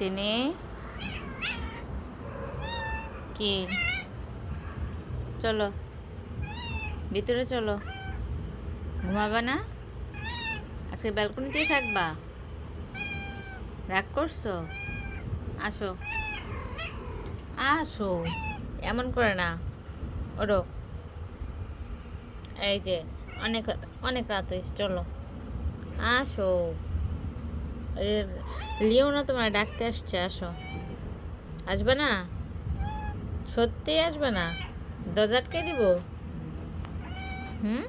চিনি। কি? চলো। ভিতরে চলো। ঘুমাবা না? আজকে ব্যালকনিতেই থাকবা? রাগ করছ? আসো। আসো। এমন করে না। ওরো এই যে, অনেক অনেক রাত হয়েছে, চলো। আসো। লিও না তোমার ডাকতে আসছে, আসো। আসবে না? সত্যি আসবে না? দরজা আটকে দিব? হুম?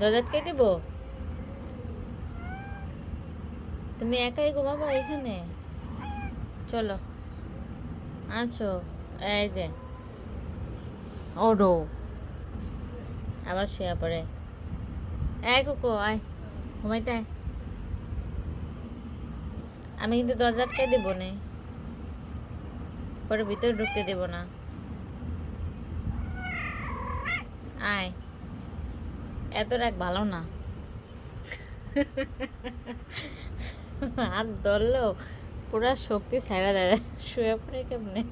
দরজা আটকে দিব? তুমি একাই ঘুমাবা এখানে? চলো। আছো, এই যে। ওডো আবার শুয়ে পড়ে। এই কোকো, আয়। ঘুমাইতে আয়। আমি কিন্তু দরজা আটকে দেব না। পরে ভিতরে ঢুকতে দেব না। আয়। এত রাগ ভালো না। হাত ধরলেও পুরা শক্তি ছাড়া দেয়। শুয়ে পড়ে কেমনে?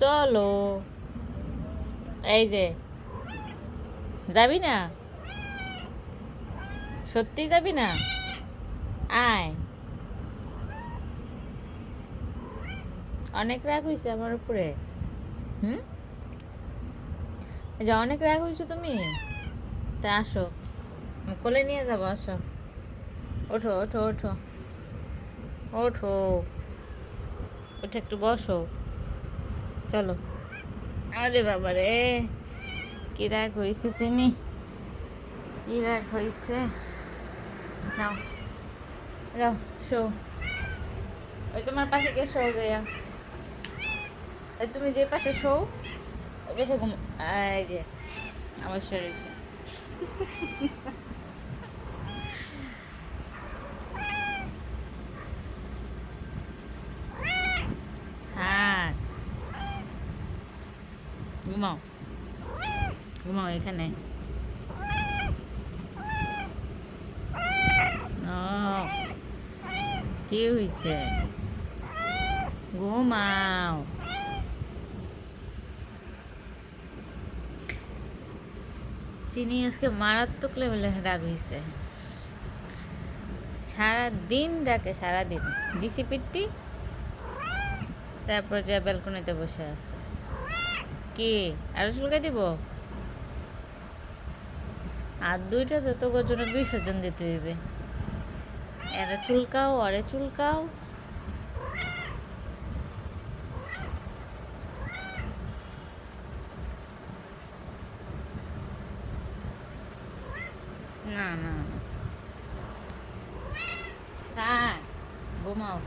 চলো। এই যে, যাবি না? সত্যি যাবি না? আয়। অনেক রাগ হয়েছে আমার উপরে। হুম? যে অনেক রাগ হয়েছো তুমি? তা আসো। কোলে নিয়ে যাব আসো। ওঠো ওঠো ওঠো। ওঠো। ওঠে একটু বসো। চলো। আরে বাবা রে কি রাগ হয়েছে চিনি? কি রাগ হয়েছে নাও। যাও শো। ওই তোমার পাশে কে শো গেয়া। ওই তুমি যে পাশে শো ওই পাশে ঘুম এই যে আমার শরীর হ্যাঁ ঘুমাও ঘুমাও এখানে ও কি হয়েছে ঘুমাও চিনি আজকে মারাত্মক লেভেলে রাগ হয়েছে সারা দিন ডাকে সারাদিন। দিছি পিট্টি তারপর যা ব্যালকনিতে বসে আছে। কি? আরও চুলকে দিব? আর দুইটা তো তোর জন্য বিসর্জন দিতে হইবে। এরা চুলকাও, আরে চুলকাও। না না না। ঘুমাও।